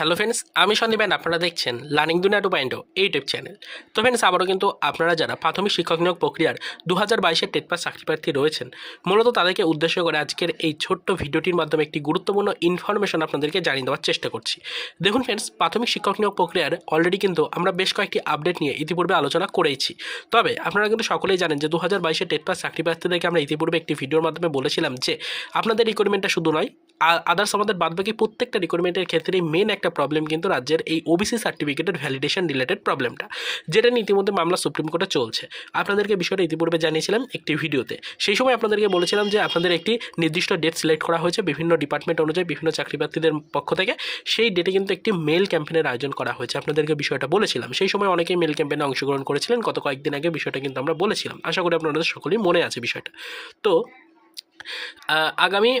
Hello friends, আমি সন্দীপেন আপনারা দেখছেন learning Duniya two point YouTube channel. তো ফ্রেন্ডস, আবারও কিন্তু আপনারা যারা প্রাথমিক শিক্ষক নিয়োগ প্রক্রিয়ার দু হাজার বাইশের টেট পাস চাকরি প্রার্থী রয়েছেন, মূলত তাদেরকে উদ্দেশ্য করে আজকের এই ছোট্ট ভিডিওটির মাধ্যমে একটি গুরুত্বপূর্ণ ইনফরমেশন আপনাদেরকে জানিয়ে দেওয়ার চেষ্টা করছি। দেখুন ফ্রেন্ডস, প্রাথমিক শিক্ষক নিয়োগ প্রক্রিয়ার অলরেডি কিন্তু আমরা বেশ কয়েকটি আপডেট নিয়ে ইতিপূর্বে আলোচনা করেইছি তবে আপনারা কিন্তু সকলেই জানেন যে দু হাজার বাইশের টেট পাস চাকরি প্রার্থীদেরকে আমরা ইতিপূর্বে একটি ভিডিওর মাধ্যমে বলেছিলাম যে আপনাদের রিকোয়ারমেন্টটা শুধু নয় আদার্স আমাদের বাদবাকি প্রত্যেকটা রিকোয়ারমেন্টের ক্ষেত্রেই মেন একটা প্রবলেম কিন্তু রাজ্যের এই ওবিসি সার্টিফিকেটের ভ্যালিডেশন রিলেটেড প্রবলেমটা যেটা নিয়ে ইতিমধ্যে মামলা সুপ্রিম কোর্টে চলছে। আপনাদেরকে বিষয়টা ইতিপূর্বে জানিয়েছিলাম একটি ভিডিওতে। সেই সময় আপনাদেরকে বলেছিলাম যে আপনাদের একটি নির্দিষ্ট ডেট সিলেক্ট করা হয়েছে বিভিন্ন ডিপার্টমেন্ট অনুযায়ী বিভিন্ন চাকরি প্রার্থীদের পক্ষ থেকে। সেই ডেটে কিন্তু একটি মেল ক্যাম্পেনের আয়োজন করা হয়েছে। আপনাদেরকে বিষয়টা বলেছিলাম। সেই সময় অনেকেই মেল ক্যাম্পেনে অংশগ্রহণ করেছিলেন। গত কয়েকদিন আগে বিষয়টা কিন্তু আমরা বলেছিলাম। আশা করি আপনাদের সকলেই মনে আছে বিষয়টা। তো আগামী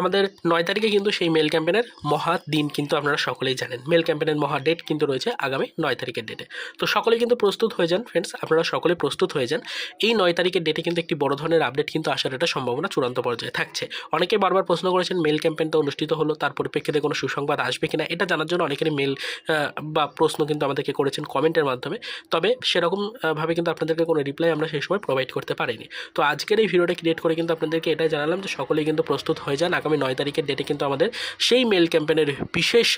আমাদের নয় তারিখে কিন্তু সেই মেল ক্যাম্পেনের মহা দিন কিন্তু আপনারা সকলেই জানেন। মেল ক্যাম্পেনের মহা ডেট কিন্তু রয়েছে আগামী নয় তারিখের ডেটে তো সকলেই কিন্তু প্রস্তুত হয়ে যান ফ্রেন্ডস আপনারা সকলে প্রস্তুত হয়ে যান। এই নয় তারিখের ডেটে কিন্তু একটি বড় ধরনের আপডেট কিন্তু আসার একটা সম্ভাবনা চূড়ান্ত পর্যায়ে থাকছে। অনেকে বারবার প্রশ্ন করেছেন মেল ক্যাম্পেন তো অনুষ্ঠিত হলো তার পরিপ্রেক্ষিতে কোনো সুসংবাদ আসবে কিনা? এটা জানার জন্য অনেকেরই মেল বা প্রশ্ন কিন্তু আমাদেরকে করেছেন কমেন্টের মাধ্যমে। তবে সেরকমভাবে কিন্তু আপনাদেরকে কোনো রিপ্লাই আমরা সেই সময় প্রোভাইড করতে পারিনি। তো আজকের এই ভিডিওটা ক্রিয়েট করে কিন্তু আপনাদেরকে এটাই জানালাম যে সকলেই কিন্তু প্রস্তুত হয়ে যান। আগামী নয় তারিখের ডেটে কিন্তু আমাদের সেই মেল ক্যাম্পেনের বিশেষ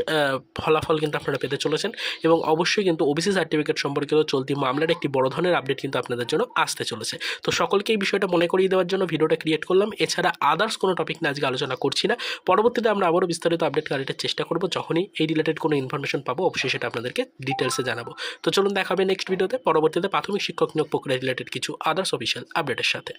ফলাফল কিন্তু আপনারা পেতে চলেছেন এবং অবশ্যই কিন্তু ওবিসি সার্টিফিকেট সম্পর্কিত চলতি মামলার একটি বড় ধরনের আপডেট কিন্তু আপনাদের জন্য আসতে চলেছে। তো সকলকে এই বিষয়টা মনে করিয়ে দেওয়ার জন্য ভিডিওটা ক্রিয়েট করলাম। এছাড়া আদার্স কোনো টপিক নিয়ে আজকে আলোচনা করছি না। পরবর্তীতে আমরা আবারও বিস্তারিত আপডেট কালেক্টের চেষ্টা করব। যখনই এই রিলেটেড কোনো ইনফরমেশন পাবো, অবশ্যই সেটা আপনাদেরকে ডিটেলসে জানাব। তো চলুন দেখাবে নেক্সট ভিডিওতে পরবর্তীতে প্রাথমিক শিক্ষক নিয়োগ প্রক্রিয়া রিলেটেড কিছু আদার্স অফিসিয়াল আপডেটের সাথে।